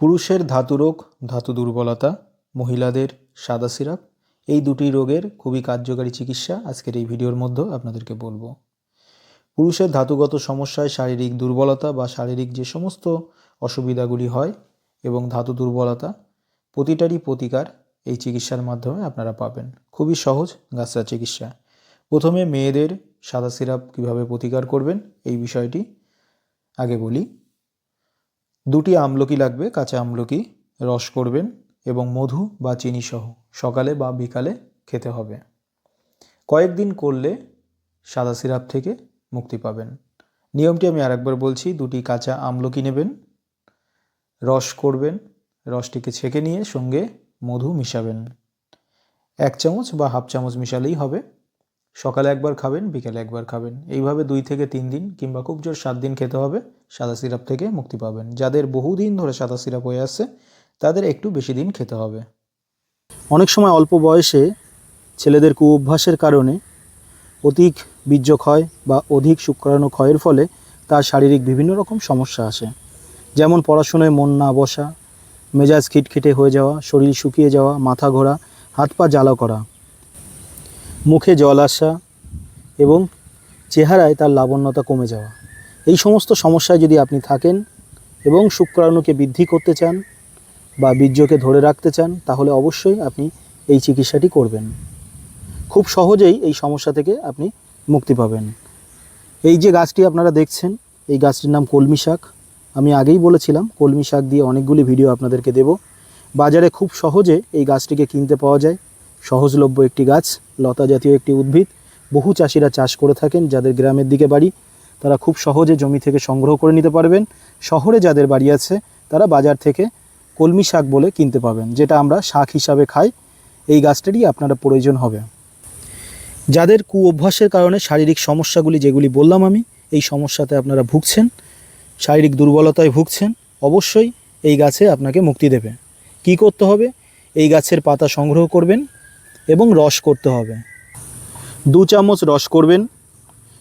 পুরুষের ধাতুরোগ ধাতু দুর্বলতা, মহিলাদের সাদা সিরাপ, এই দুটি রোগের খুবই কার্যকারী চিকিৎসা আজকের এই ভিডিওর মধ্যে আপনাদেরকে বলব। পুরুষের ধাতুগত সমস্যায় শারীরিক দুর্বলতা বা শারীরিক যে সমস্ত অসুবিধাগুলি হয় এবং ধাতু দুর্বলতা, প্রতিটারই প্রতিকার এই চিকিৎসার মাধ্যমে আপনারা পাবেন। খুবই সহজ গাছরা চিকিৎসা। প্রথমে মেয়েদের সাদা সিরাপ কীভাবে প্রতিকার করবেন এই বিষয়টি আগে বলি। দুটি আমলকি লাগবে, কাঁচা আমলকি, রস করবেন এবং মধু বা চিনি সহ। সকালে বা বিকালে খেতে হবে। কয়েকদিন করলে সাদা সিরাপ থেকে মুক্তি পাবেন। নিয়মটি আমি আরেকবার বলছি, দুটি কাঁচা আমলকি নেবেন, রস করবেন, রসটিকে ছেঁকে নিয়ে সঙ্গে মধু মিশাবেন। এক চামচ বা হাফ চামচ মিশালেই হবে। সকালে একবার খাবেন, বিকেলে একবার খাবেন। এইভাবে দুই থেকে তিন দিন কিংবা খুব জোর সাত দিন খেতে হবে, সাদা সিরাপ থেকে মুক্তি পাবেন। যাদের বহুদিন ধরে সাদা সিরাপ হয়ে আসছে তাদের একটু বেশি দিন খেতে হবে। অনেক সময় অল্প বয়সে ছেলেদের কুঅভ্যাসের কারণে অধিক বীর্য ক্ষয় বা অধিক শুক্রাণু ক্ষয়ের ফলে তার শারীরিক বিভিন্ন রকম সমস্যা আসে। যেমন পড়াশোনায় মন না বসা, মেজাজ খিটখিটে হয়ে যাওয়া, শরীর শুকিয়ে যাওয়া, মাথা ঘোরা, হাত পা জ্বালা করা। মুখে জল আসা এবং চেহারায় তার লাবণ্যতা কমে যাওয়া। এই সমস্ত সমস্যায় যদি আপনি থাকেন এবং শুক্রাণুকে বৃদ্ধি করতে চান বা বীর্যকে ধরে রাখতে চান, তাহলে অবশ্যই আপনি এই চিকিৎসাটি করবেন। খুব সহজেই এই সমস্যা থেকে আপনি মুক্তি পাবেন। এই যে গাছটি আপনারা দেখছেন, এই গাছটির নাম কলমি শাক। আমি আগেই বলেছিলাম, কলমি শাক দিয়ে অনেকগুলি ভিডিও আপনাদেরকে দেব। বাজারে খুব সহজে এই গাছটিকে কিনতে পাওয়া যায়। সহজলভ্য একটি গাছ, লতা জাতীয় একটি উদ্ভিদ। বহু চাষিরা চাষ করে থাকেন যাদের গ্রামের দিকে বাড়ি। তারা খুব সহজে জমি থেকে সংগ্রহ করে নিতে পারবেন। শহরে যাদের বাড়ি আছে, তারা বাজার থেকে কলমি শাক বলে কিনতে পাবেন, যেটা আমরা শাক হিসাবে খাই। এই গাছটারই আপনারা প্রয়োজন হবে। যাদের কু অভ্যাসের কারণে শারীরিক সমস্যাগুলি, যেগুলি বললাম আমি, এই সমস্যাতে আপনারা ভুগছেন, শারীরিক দুর্বলতায় ভুগছেন, অবশ্যই এই গাছে আপনাকে মুক্তি দেবে। কি করতে হবে? এই গাছের পাতা সংগ্রহ করবেন এবং রস করতে হবে। দু চামচ রস করবেন।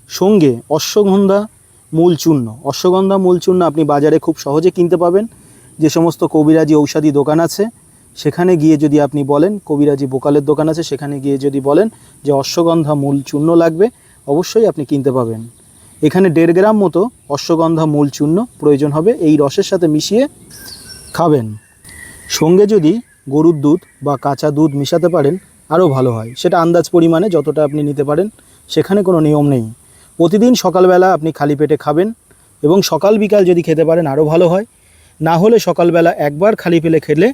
সঙ্গে অশ্বগন্ধা মূল চূর্ণ অশ্বগন্ধা মূল চূর্ণ আপনি বাজারে খুব সহজে কিনতে পাবেন। যে সমস্ত কবিরাজি ঔষধি দোকান আছে, সেখানে গিয়ে যদি আপনি বলেন, কবিরাজি বোকালের দোকান আছে, সেখানে গিয়ে যদি বলেন যে অশ্বগন্ধা মূল চূর্ণ লাগবে, অবশ্যই আপনি কিনতে পাবেন। এখানে দেড় গ্রাম মতো অশ্বগন্ধা মূল চূর্ণ প্রয়োজন হবে, এই রসের সাথে মিশিয়ে খাবেন। সঙ্গে যদি গরুর দুধ বা কাঁচা দুধ মিশাতে পারেন আরও ভালো হয়। সেটা আন্দাজ পরিমাণে যতটা আপনি নিতে পারেন, সেখানে কোনো নিয়ম নেই। প্রতিদিন সকালবেলা আপনি খালি পেটে খাবেন এবং সকাল বিকাল যদি খেতে পারেন আরও ভালো হয়। না হলে সকালবেলা একবার খালি পেলে খেলে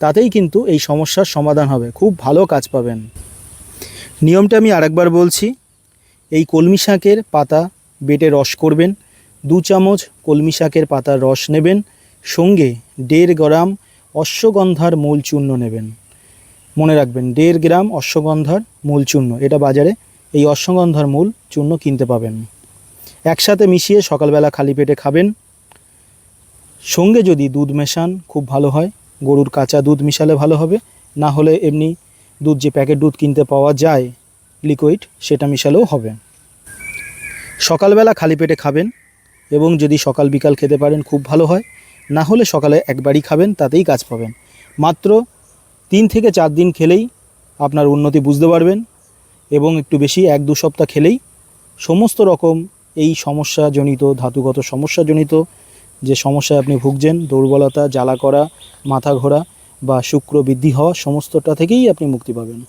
তাতেই কিন্তু এই সমস্যার সমাধান হবে। খুব ভালো কাজ পাবেন। নিয়মটা আমি আরেকবার বলছি, এই কলমি শাকের পাতা বেটে রস করবেন, দু চামচ কলমি শাকের পাতার রস নেবেন, সঙ্গে দেড় গ্রাম অশ্বগন্ধার মূল চূর্ণ নেবেন। মনে রাখবেন, দেড় গ্রাম অশ্বগন্ধার মূল চূর্ণ। এটা বাজারে এই অশ্বগন্ধার মূল চূর্ণ কিনতে পাবেন। একসাথে মিশিয়ে সকালবেলা খালি পেটে খাবেন। সঙ্গে যদি দুধ মেশান, খুব ভালো হয়। গরুর কাঁচা দুধ মিশালে ভালো হবে। না হলে এমনি দুধ যে প্যাকেট দুধ কিনতে পাওয়া যায়, লিকুইড, সেটা মিশালেও হবে। সকালবেলা খালি পেটে খাবেন এবং যদি সকাল বিকাল খেতে পারেন, খুব ভালো হয়। না হলে সকালে একবারই খাবেন, তাতেই কাজ পাবেন। মাত্র তিন থেকে চার দিন খেলেই আপনার উন্নতি বুঝতে পারবেন এবং একটু বেশি এক দু সপ্তাহ খেলেই সমস্ত রকম এই সমস্যাজনিত, ধাতুগত সমস্যাজনিত যে সমস্যায় আপনি ভুগছেন, দুর্বলতা, জ্বালা করা, মাথা ঘোরা বা শুক্র বৃদ্ধি হওয়া, সমস্তটা থেকেই আপনি মুক্তি পাবেন।